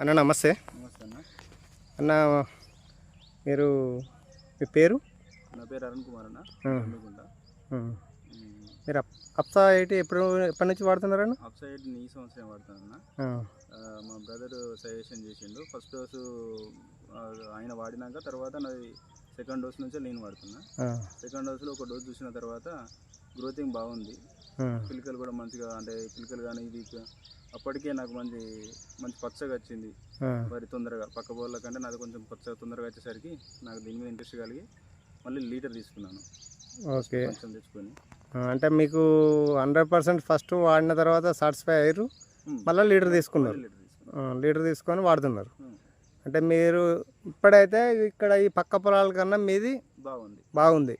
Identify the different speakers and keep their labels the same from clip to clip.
Speaker 1: అన్న నమస్తే.
Speaker 2: నమస్తే అన్న
Speaker 1: అన్న మీరు మీ పేరు?
Speaker 2: నా పేరు అరుణ్ కుమార్ అన్న.
Speaker 1: మీరు అప్- అప్సా ఎయిటీ ఎప్పుడు ఎప్పటి నుంచి వాడుతున్నారన్న
Speaker 2: అప్ సైడ్ నీ సంవత్సరం వాడుతానన్న మా బ్రదర్ సజెషన్ చేసిండు. ఫస్ట్ డోసు ఆయన వాడినాక తర్వాత నాది సెకండ్ డోస్ నుంచే నేను వాడుతున్నా. సెకండ్ డోస్లో ఒక డోస్ చూసిన తర్వాత గ్రోతింగ్ బాగుంది. పిలికలు కూడా మంచిగా అంటే పిలికలు కానీ ఇది అప్పటికే నాకు మంచి మంచి పచ్చగా వచ్చింది. మరి తొందరగా పక్క బోళ్ళ కంటే నాది కొంచెం పచ్చగా తొందరగా వచ్చేసరికి నాకు దీని మీద ఇంట్రెస్ట్ కలిగి మళ్ళీ లీటర్ తీసుకున్నాను.
Speaker 1: ఓకే.
Speaker 2: కొంచెం తెచ్చుకొని.
Speaker 1: అంటే మీకు హండ్రెడ్ పర్సెంట్ ఫస్ట్ వాడిన తర్వాత సాటిస్ఫై అయ్యారు? మళ్ళీ లీటర్ తీసుకున్నారు?
Speaker 2: లీటర్
Speaker 1: తీసుకొని వాడుతున్నారు. అంటే మీరు ఇప్పుడైతే ఇక్కడ ఈ పక్క పొలాల కన్నా మీది
Speaker 2: బాగుంది.
Speaker 1: బాగుంది.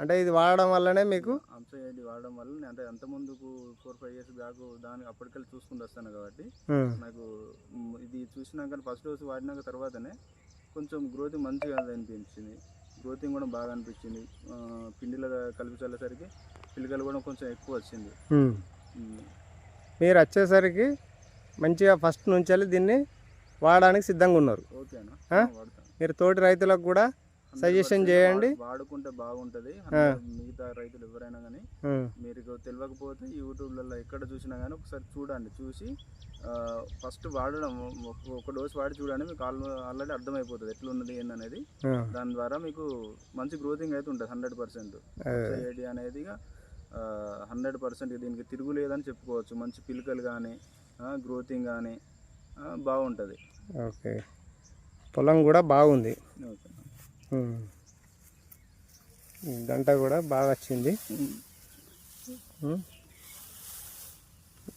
Speaker 1: అంటే ఇది వాడడం వల్లనే మీకు
Speaker 2: అంశయ్యది వాడడం వల్ల నేను అంటే అంత ముందుకు ఫోర్ ఫైవ్ ఇయర్స్ బ్యాక్ దాని అప్పటికెళ్ళి చూసుకుంటూ వస్తాను కాబట్టి నాకు ఇది చూసినాక ఫస్ట్ డోస్ వాడినాక తర్వాతనే కొంచెం గ్రోత్ మంచిగా అనిపించింది. గ్రోతింగ్ కూడా బాగా అనిపించింది. పిండిలో కలిపి చల్లేసరికి పిల్లకలు కూడా కొంచెం ఎక్కువ వచ్చింది.
Speaker 1: మీరు వచ్చేసరికి మంచిగా ఫస్ట్ నుంచి దీన్ని వాడడానికి సిద్ధంగా ఉన్నారు.
Speaker 2: ఓకే
Speaker 1: మీరు తోటి రైతులకు కూడా
Speaker 2: 100%
Speaker 1: సజెషన్ చేయండి.
Speaker 2: వాడు- వాడుకుంటే బాగుంటుంది. మిగతా రైతులు ఎవరైనా కానీ మీరు తెలియకపోతే యూట్యూబ్లలో ఎక్కడ చూసినా కానీ ఒకసారి చూడండి. చూసి ఫస్ట్ వాడడం ఒక- డోస్ వాడి చూడండి. మీకు ఆల్ ఆల్రెడీ అర్థమైపోతుంది ఎట్లా ఉన్నది ఏందనేది.
Speaker 1: ఆ,
Speaker 2: దాని ద్వారా మీకు మంచి గ్రోతింగ్ అయితే ఉంటుంది హండ్రెడ్ పర్సెంట్. అనేది హండ్రెడ్ పర్సెంట్ దీనికి తిరుగులేదని చెప్పుకోవచ్చు. మంచి పిలకలు కానీ గ్రోతింగ్ కానీ బాగుంటుంది.
Speaker 1: ఓకే. పొలం కూడా బాగుంది. గంట కూడా బాగా వచ్చింది.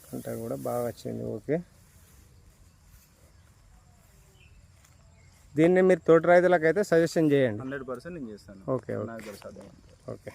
Speaker 1: గంట కూడా బాగా వచ్చింది ఓకే. దీన్ని మీరు తోటి రైతులకు అయితే సజెషన్ చేయండి.
Speaker 2: హండ్రెడ్ పర్సెంట్ నేను చేస్తాను.
Speaker 1: Okay okay.